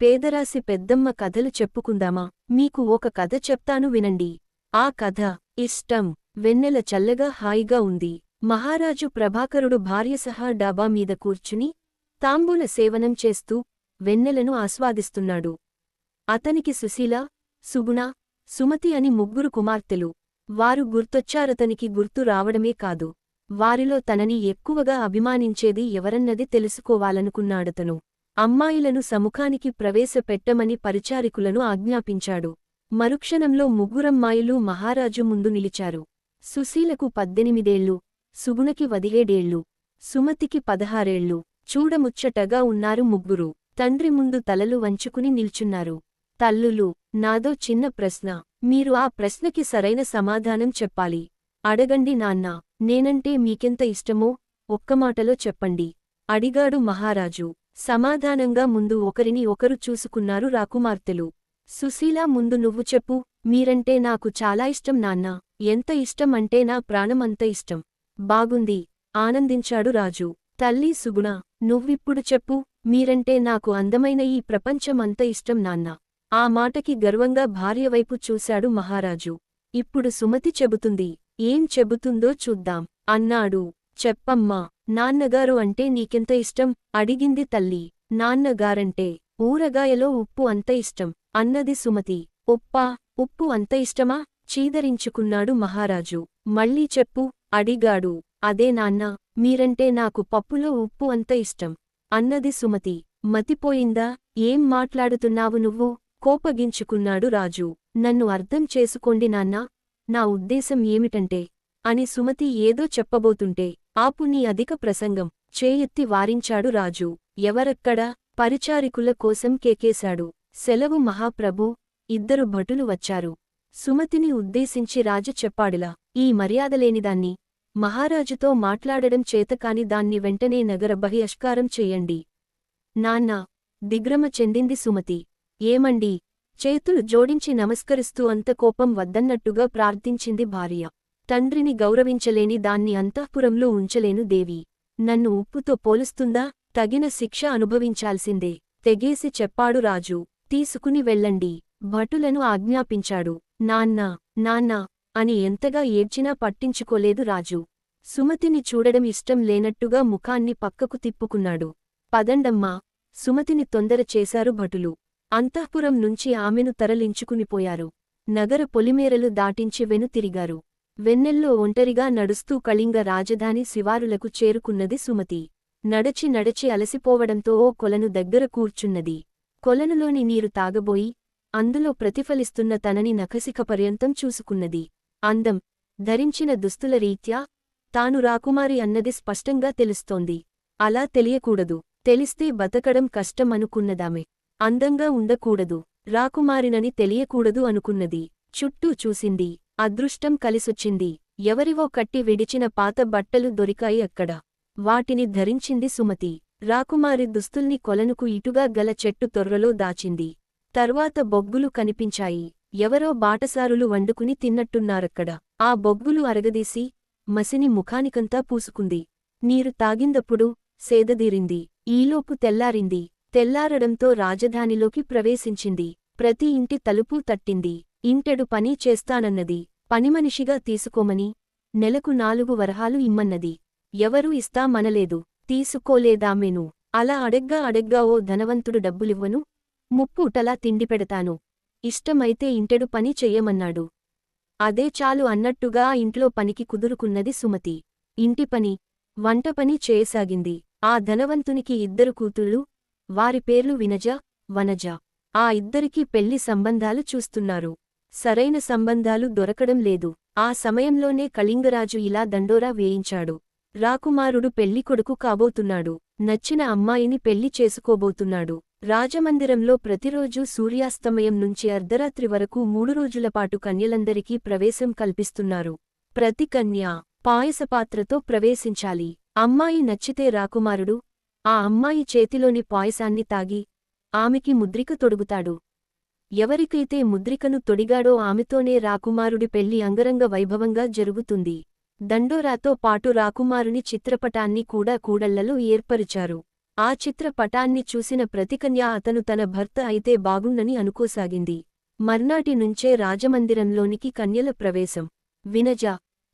పేదరాసి పెద్దమ్మ కథలు చెప్పుకుందామా? మీకు ఒక కథ చెప్తాను వినండి. ఆ కథ ఇష్టం. వెన్నెల చల్లగా హాయిగా ఉంది. మహారాజు ప్రభాకరుడు భార్య సహా డాబా మీద కూర్చుని తాంబూల సేవనం చేస్తూ వెన్నెలను ఆస్వాదిస్తున్నాడు. అతనికి సుశీల సుగుణ సుమతి అని ముగ్గురు కుమార్తెలు. వారు గుర్తొచ్చారతనికి గుర్తు రావడమే కాదు. వారిలో తనని ఎక్కువగా అభిమానించేది ఎవరన్నది తెలుసుకోవాలనుకున్నాడతను. అమ్మాయిలను సముఖానికి ప్రవేశపెట్టమని పరిచారికులను ఆజ్ఞాపించాడు. మరుక్షణంలో ముగ్గురమ్మాయిలు మహారాజు ముందు నిలిచారు. సుశీలకు పద్దెనిమిదేళ్ళు సుగుణకి వదిహేడేళ్ళు సుమతికి పదహారేళ్ళు చూడముచ్చటగా ఉన్నారు ముగ్గురు. తండ్రి ముందు తలలు వంచుకుని నిల్చున్నారు. తల్లులు నాదో చిన్న ప్రశ్న. మీరు ఆ ప్రశ్నకి సరైన సమాధానం చెప్పాలి. అడగండి నాన్నా నేనంటే మీకెంత ఇష్టమో ఒక్కమాటలో చెప్పండి. అడిగాడు మహారాజు. సమాధానంగా ముందు ఒకరిని ఒకరు చూసుకున్నారు రాకుమార్తెలు. సుశీల ముందు నువ్వు చెప్పు మీరంటే నాకు చాలా ఇష్టం నాన్నా ఎంత ఇష్టం అంటే నా ప్రాణం అంత ఇష్టం. బాగుంది ఆనందించాడు రాజు. తల్లి సుగుణ నువ్విప్పుడు చెప్పు మీరంటే నాకు అందమైన ఈ ప్రపంచం అంత ఇష్టం నాన్నా. ఆ మాటకి గర్వంగా భార్యవైపు చూశాడు మహారాజు. ఇప్పుడు సుమతి చెబుతుంది ఏం చెబుతుందో చూద్దాం అన్నాడు. చెప్పమ్మా నాన్నగారు అంటే నీకెంత ఇష్టం? అడిగింది తల్లి. నాన్నగారంటే ఊరగాయలో ఉప్పు అంత ఇష్టం. అన్నది సుమతి. ఉప్పా ఉప్పు అంత ఇష్టమా? చీదరించుకున్నాడు మహారాజు. మళ్ళీ చెప్పు అడిగాడు. అదే నాన్న మీరంటే నాకు పప్పులో ఉప్పు అంత ఇష్టం. అన్నది సుమతి. మతిపోయిందా? ఏం మాట్లాడుతున్నావు నువ్వు? కోపగించుకున్నాడు రాజు. నన్ను అర్థం చేసుకోండి నాన్నా. నా ఉద్దేశం ఏమిటంటే అని సుమతి ఏదో చెప్పబోతుంటే ఆపు నీ అధిక ప్రసంగం చేయెత్తి వారించాడు రాజు. ఎవరక్కడా? పరిచారికుల కోసం కేకేశాడు. సెలవు మహాప్రభు. ఇద్దరు భటులు వచ్చారు. సుమతిని ఉద్దేశించి రాజు చెప్పాడిలా ఈ మర్యాదలేనిదాన్ని. మహారాజుతో మాట్లాడడం చేతకాని దాన్ని వెంటనే నగర బహిష్కారం చెయ్యండి నాన్నా దిగ్రమ చెందింది సుమతి. ఏమండి? చేతులు జోడించి నమస్కరిస్తూ అంత కోపం వద్దన్నట్టుగా ప్రార్థించింది భార్య. తండ్రిని గౌరవించలేని దాన్ని అంతఃపురంలో ఉంచలేను దేవి. నన్ను ఉప్పుతో పోలుస్తుందా? తగిన శిక్ష అనుభవించాల్సిందే. తెగేసి చెప్పాడు రాజు. తీసుకుని వెళ్ళండి. భటులను ఆజ్ఞాపించాడు. నాన్నా నాన్నా అని ఎంతగా ఏడ్చినా పట్టించుకోలేదు రాజు. సుమతిని చూడడం ఇష్టం లేనట్టుగా ముఖాన్ని పక్కకు తిప్పుకున్నాడు. పదండమ్మా. సుమతిని తొందర చేశారు భటులు. అంతఃపురం నుంచి ఆమెను తరలించుకునిపోయారు నగర పొలిమేరలు దాటించి వెనుతిరిగారు. వెన్నెల్లో ఒంటరిగా నడుస్తూ కళింగ రాజధాని శివారులకు చేరుకున్నది సుమతి. నడచి నడచి అలసిపోవడంతో ఓ కొలను దగ్గర కూర్చున్నది. కొలనులోని నీరు తాగబోయి అందులో ప్రతిఫలిస్తున్న తనని నఖసిక పర్యంతం చూసుకున్నది. అందం. ధరించిన దుస్తుల రీత్యా తాను రాకుమారి అన్నది స్పష్టంగా తెలుస్తోంది. అలా తెలియకూడదు. తెలిస్తే బతకడం కష్టం అనుకున్నదామె అందంగా ఉండకూడదు. రాకుమారినని తెలియకూడదు అనుకున్నది. చుట్టూ చూసింది. అదృష్టం కలిసొచ్చింది. ఎవరివో కట్టి విడిచిన పాత బట్టలు దొరికాయి అక్కడ. వాటిని ధరించింది సుమతి. రాకుమారి దుస్తుల్ని కొలనుకు ఇటుగా గల చెట్టు తొర్రలో దాచింది. తర్వాత బొగ్గులు కనిపించాయి. ఎవరో బాటసారులు వండుకుని తిన్నట్టున్నారక్కడ. ఆ బొగ్గులు అరగదీసి మసిని ముఖానికంతా పూసుకుంది. నీరు తాగిందప్పుడు సేదదీరింది. ఈలోపు తెల్లారింది. తెల్లారడంతో రాజధానిలోకి ప్రవేశించింది. ప్రతి ఇంటి తలుపు తట్టింది. ఇంటెడు పని చేస్తానన్నది పనిమనిషిగా తీసుకోమని నెలకు నాలుగు వరహాలు ఇమ్మన్నది. ఎవరూ ఇస్తా మనలేదు తీసుకోలేదామెను. అలా అడగ్గా అడగ్గా ఓ ధనవంతుడు డబ్బులివ్వను ముప్పుటలా తిండి పెడతాను. ఇష్టమైతే ఇంటెడు పని చెయ్యమన్నాడు. అదే చాలు అన్నట్టుగా ఇంట్లో పనికి కుదురుకున్నది సుమతి. ఇంటి పని వంట పని చేయసాగింది. ఆ ధనవంతునికి ఇద్దరు కూతుళ్ళు వారి పేర్లు వినజ వనజ. ఆ ఇద్దరికీ పెళ్ళి సంబంధాలు చూస్తున్నారు. సరైన సంబంధాలు దొరకడం లేదు. ఆ సమయంలోనే కళింగరాజు ఇలా దండోరా వేయించాడు. రాకుమారుడు పెళ్ళికొడుకు కాబోతున్నాడు. నచ్చిన అమ్మాయిని పెళ్ళి చేసుకోబోతున్నాడు. రాజమందిరంలో ప్రతిరోజూ సూర్యాస్తమయం నుంచి అర్ధరాత్రి వరకు మూడు రోజులపాటు కన్యలందరికీ ప్రవేశం కల్పిస్తున్నారు. ప్రతి కన్య పాయసపాత్రతో ప్రవేశించాలి. అమ్మాయి నచ్చితే రాకుమారుడు ఆ అమ్మాయి చేతిలోని పాయసాన్ని తాగి ఆమెకి ముద్రిక తొడుగుతాడు. ఎవరికైతే ముద్రికను తొడిగాడో ఆమెతోనే రాకుమారుడి పెళ్ళి అంగరంగ వైభవంగా జరుగుతుంది. దండోరాతో పాటు రాకుమారుని చిత్రపటాన్ని కూడా కూడళ్ళలో ఏర్పరిచారు. ఆ చిత్రపటాన్ని చూసిన ప్రతికన్య అతను తన భర్త అయితే బాగుండని అనుకోసాగింది. మర్నాటి నుంచే రాజమందిరంలోనికి కన్యల ప్రవేశం. వినజ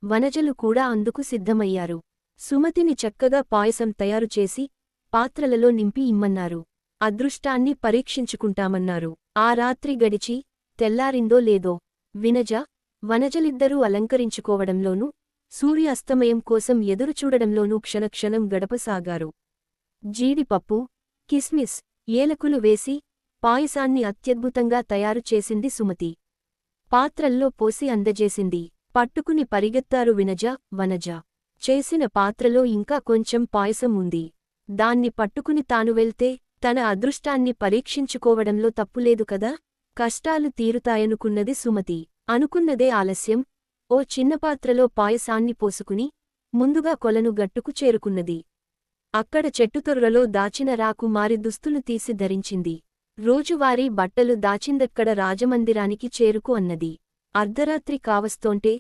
వనజలు కూడా అందుకు సిద్ధమయ్యారు. సుమతిని చక్కగా పాయసం తయారుచేసి పాత్రలలో నింపి ఇమ్మన్నారు. అదృష్టాన్ని పరీక్షించుకుంటామన్నారు. ఆ రాత్రి గడిచి తెల్లారిందో లేదో వినజ వనజలిద్దరూ అలంకరించుకోవడంలోనూ సూర్యాస్తమయం కోసం ఎదురుచూడడంలోనూ క్షణక్షణం గడపసాగారు. జీడిపప్పు కిస్మిస్ ఏలకులు వేసి పాయసాన్ని అత్యద్భుతంగా తయారు చేసింది సుమతి. పాత్రల్లో పోసి అందజేసింది. పట్టుకుని పరిగెత్తారు వినజ వనజ. చేసిన పాత్రలో ఇంకా కొంచెం పాయసం ఉంది. దాన్ని పట్టుకుని తాను వెళ్తే తన అదృష్టాన్ని పరీక్షించుకోవడంలో తప్పులేదు కదా? కష్టాలు తీరుతాయనుకున్నది సుమతి. అనుకున్నదే ఆలస్యం. ఓ చిన్న పాత్రలో పాయసాన్ని పోసుకుని ముందుగా కొలను గట్టుకు చేరుకున్నది. అక్కడ చెట్టుతొర్రలో దాచిన రాకుమారి దుస్తులు తీసి ధరించింది. రోజువారీ బట్టలు దాచిందక్కడ రాజమందిరానికి చేరుకు అన్నది. అర్ధరాత్రి కావస్తోంటే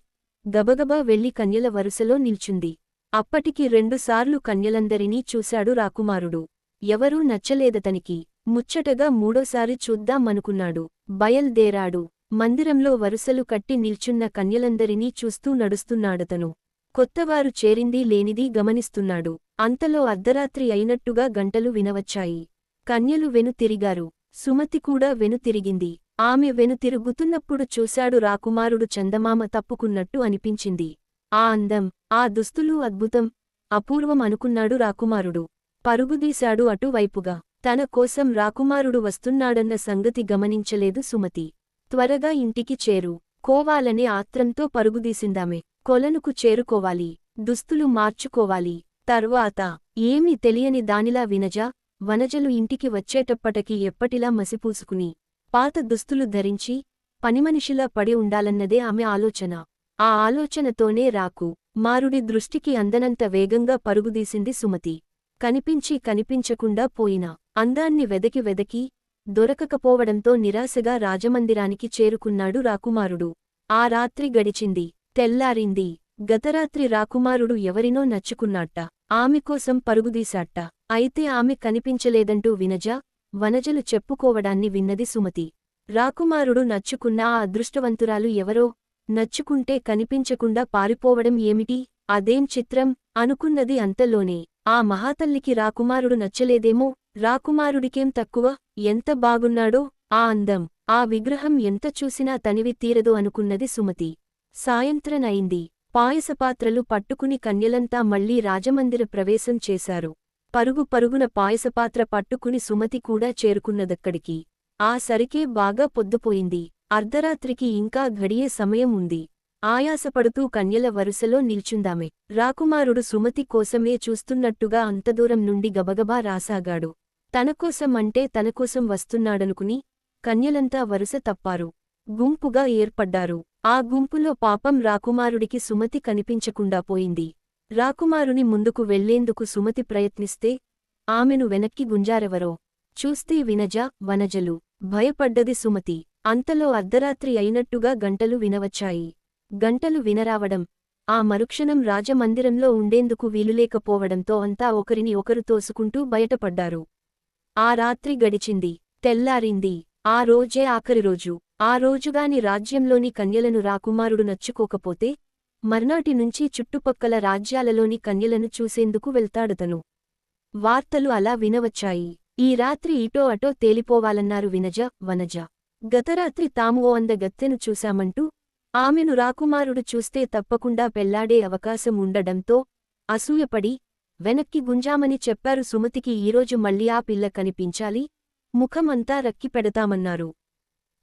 గబగబా వెళ్ళి కన్యల వరుసలో నిల్చుంది. అప్పటికి రెండుసార్లు కన్యలందరినీ చూశాడు రాకుమారుడు. ఎవరూ నచ్చలేదతనికి. ముచ్చటగా మూడోసారి చూద్దామనుకున్నాడు. బయల్దేరాడు. మందిరంలో వరుసలు కట్టి నిల్చున్న కన్యలందరినీ చూస్తూ నడుస్తున్నాడతను. కొత్తవారు చేరిందీ లేనిదీ గమనిస్తున్నాడు. అంతలో అర్ధరాత్రి అయినట్టుగా గంటలు వినవచ్చాయి. కన్యలు వెనుతిరిగారు. సుమతి కూడా వెనుతిరిగింది. ఆమె వెనుతిరుగుతున్నప్పుడు చూశాడు రాకుమారుడు చందమామ తప్పుకున్నట్టు అనిపించింది. ఆ అందం ఆ దుస్తులు అద్భుతం అపూర్వం అనుకున్నాడు రాకుమారుడు. పరుగుదీశాడు అటువైపుగా. తన కోసం రాకుమారుడు వస్తున్నాడన్న సంగతి గమనించలేదు సుమతి. త్వరగా ఇంటికి చేరు. కోవాలనే ఆత్రంతో పరుగుదీసిందామె. కొలనుకు చేరుకోవాలి. దుస్తులు మార్చుకోవాలి. తర్వాత ఏమీ తెలియని దానిలా వినజ వనజలు ఇంటికి వచ్చేటప్పటికి ఎప్పటిలా మసిపూసుకుని పాత దుస్తులు ధరించి పనిమనిషిలా పడి ఉండాలన్నదే ఆమె ఆలోచన. ఆ ఆలోచనతోనే రాకు. మారుడి దృష్టికి అందనంత వేగంగా పరుగుదీసింది సుమతి. కనిపించి కనిపించకుండా పోయిన. అందాన్ని వెదకి వెదకి దొరకకపోవడంతో నిరాశగా రాజమందిరానికి చేరుకున్నాడు రాకుమారుడు. ఆ రాత్రి గడిచింది. తెల్లారింది. గతరాత్రి రాకుమారుడు ఎవరినో నచ్చుకున్నాట్ట ఆమెకోసం పరుగుదీశాట్ట అయితే ఆమె కనిపించలేదంటూ వినజ వనజలు చెప్పుకోవడాన్ని విన్నది సుమతి. రాకుమారుడు నచ్చుకున్న ఆ అదృష్టవంతురాలు ఎవరో నచ్చుకుంటే కనిపించకుండా పారిపోవడం ఏమిటి? అదేం చిత్రం? అనుకున్నది అంతలోనే. ఆ మహాతల్లికి రాకుమారుడు నచ్చలేదేమో రాకుమారుడికేం తక్కువ ఎంత బాగున్నాడో ఆ అందం ఆ విగ్రహం ఎంత చూసినా తనివి తీరదు అనుకున్నది సుమతి. సాయంత్రనైంది. పాయసపాత్రలు పట్టుకుని కన్యలంతా మళ్ళీ రాజమందిర ప్రవేశం చేశారు. పరుగు పరుగున పాయసపాత్ర పట్టుకుని సుమతి కూడా చేరుకున్నదక్కడికి. ఆ సరికే బాగా పొద్దుపోయింది. అర్ధరాత్రికి ఇంకా ఘడియే సమయం ఉంది. ఆయాసపడుతూ కన్యల వరుసలో నిల్చుందామె. రాకుమారుడు సుమతి కోసమే చూస్తున్నట్టుగా అంతదూరం నుండి గబగబా రాసాగాడు. తనకోసం అంటే తనకోసం వస్తున్నాడనుకుని కన్యలంతా వరుస తప్పారు. గుంపుగా ఏర్పడ్డారు. ఆ గుంపులో పాపం రాకుమారుడికి సుమతి కనిపించకుండా పోయింది. రాకుమారుని ముందుకు వెళ్ళేందుకు సుమతి ప్రయత్నిస్తే ఆమెను వెనక్కి గుంజారెవరో? చూస్తే వినజ వనజలు. భయపడ్డది సుమతి. అంతలో అర్ధరాత్రి అయినట్టుగా గంటలు వినవచ్చాయి. గంటలు వినరావడం ఆ మరుక్షణం రాజమందిరంలో ఉండేందుకు వీలులేకపోవడంతో అంతా ఒకరిని ఒకరు తోసుకుంటూ బయటపడ్డారు. ఆ రాత్రి గడిచింది తెల్లారింది ఆ రోజే ఆఖరి రోజు. ఆ రోజుగాని రాజ్యంలోని కన్యలను రాకుమారుడు నచ్చుకోకపోతే మర్నాటి నుంచి చుట్టుపక్కల రాజ్యాలలోని కన్యలను చూసేందుకు వెళ్తాడతను వార్తలు అలా వినవచ్చాయి. ఈ రాత్రి ఇటో అటో తేలిపోవాలన్నారు వినజ వనజ. గతరాత్రి తాము ఓ అందగత్తెను చూశామంటూ ఆమెను రాకుమారుడు చూస్తే తప్పకుండా పెళ్ళాడే అవకాశం ఉండడంతో అసూయపడి వెనక్కి గుంజామని చెప్పారు సుమతికి ఈరోజు మళ్ళీ ఆ పిల్ల కనిపించాలి ముఖమంతా రక్కి పెడతామన్నారు.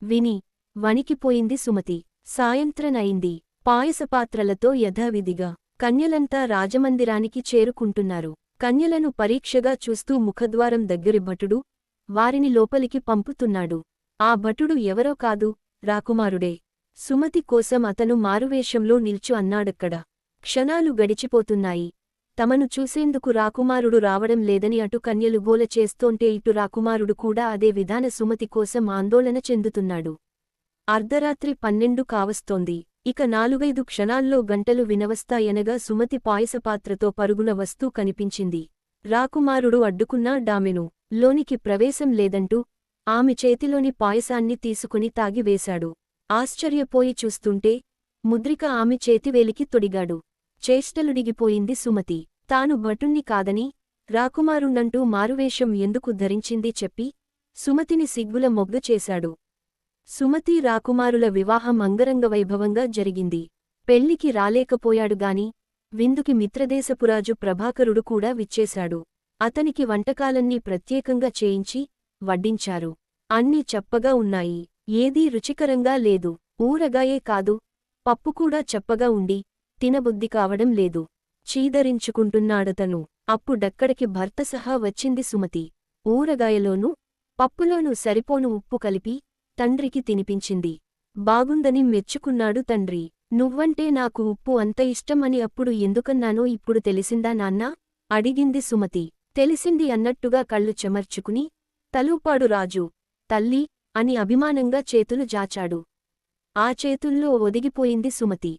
విని వణికిపోయింది సుమతి. సాయంత్రనయింది పాయసపాత్రలతో యథావిధిగా కన్యలంతా రాజమందిరానికి చేరుకుంటున్నారు. కన్యలను పరీక్షగా చూస్తూ ముఖద్వారం దగ్గరి భటుడు వారిని లోపలికి పంపుతున్నాడు. ఆ భటుడు ఎవరో కాదు రాకుమారుడే. సుమతి కోసం అతను మారువేషంలో నిల్చు అన్నాడక్కడ. క్షణాలు గడిచిపోతున్నాయి. తమను చూసేందుకు రాకుమారుడు రావడం లేదని అటు కన్యలు గోల చేస్తోంటే ఇటు రాకుమారుడు కూడా అదే విధాన సుమతి కోసం ఆందోళన చెందుతున్నాడు. అర్ధరాత్రి పన్నెండు కావస్తోంది. ఇక నాలుగైదు క్షణాల్లో గంటలు వినవస్తాయనగా సుమతి పాయసపాత్రతో పరుగున వస్తూ కనిపించింది. రాకుమారుడు అడ్డుకున్నా డామెను లోనికి ప్రవేశం లేదంటూ ఆమె చేతిలోని పాయసాన్ని తీసుకుని తాగివేశాడు ఆశ్చర్యపోయి చూస్తుంటే ముద్రిక ఆమె చేతివేలికి తొడిగాడు. చేష్టలుడిగిపోయింది సుమతి. తాను భటుణ్ణి కాదని రాకుమారుణ్ణంటూ మారువేషం ఎందుకు ధరించింది చెప్పి సుమతిని సిగ్గుల మొగ్గుచేశాడు సుమతి రాకుమారుల వివాహం అంగరంగ వైభవంగా జరిగింది. పెళ్ళికి రాలేకపోయాడుగాని విందుకి మిత్రదేశపురాజు ప్రభాకరుడు కూడా విచ్చేశాడు. అతనికి వంటకాలన్నీ ప్రత్యేకంగా చేయించి వడ్డించారు. అన్నీ చప్పగా ఉన్నాయి. ఏదీ రుచికరంగా లేదు. ఊరగాయే కాదు. పప్పుకూడా చెప్పగా ఉండి తినబుద్ధి కావడం లేదు. చీదరించుకుంటున్నాడతను. అప్పుడక్కడికి భర్త సహా వచ్చింది సుమతి. ఊరగాయలోనూ పప్పులోనూ సరిపోను ఉప్పు కలిపి తండ్రికి తినిపించింది. బాగుందని మెచ్చుకున్నాడు తండ్రి. నువ్వంటే నాకు ఉప్పు అంత ఇష్టం అని అప్పుడు ఎందుకన్నానో ఇప్పుడు తెలిసిందా నాన్నా? అడిగింది సుమతి. తెలిసింది అన్నట్టుగా కళ్ళు చెమర్చుకుని తలూపాడు రాజు. తల్లి అని అభిమానంగా చేతులు జాచాడు. ఆ చేతుల్లో ఒదిగిపోయింది సుమతి.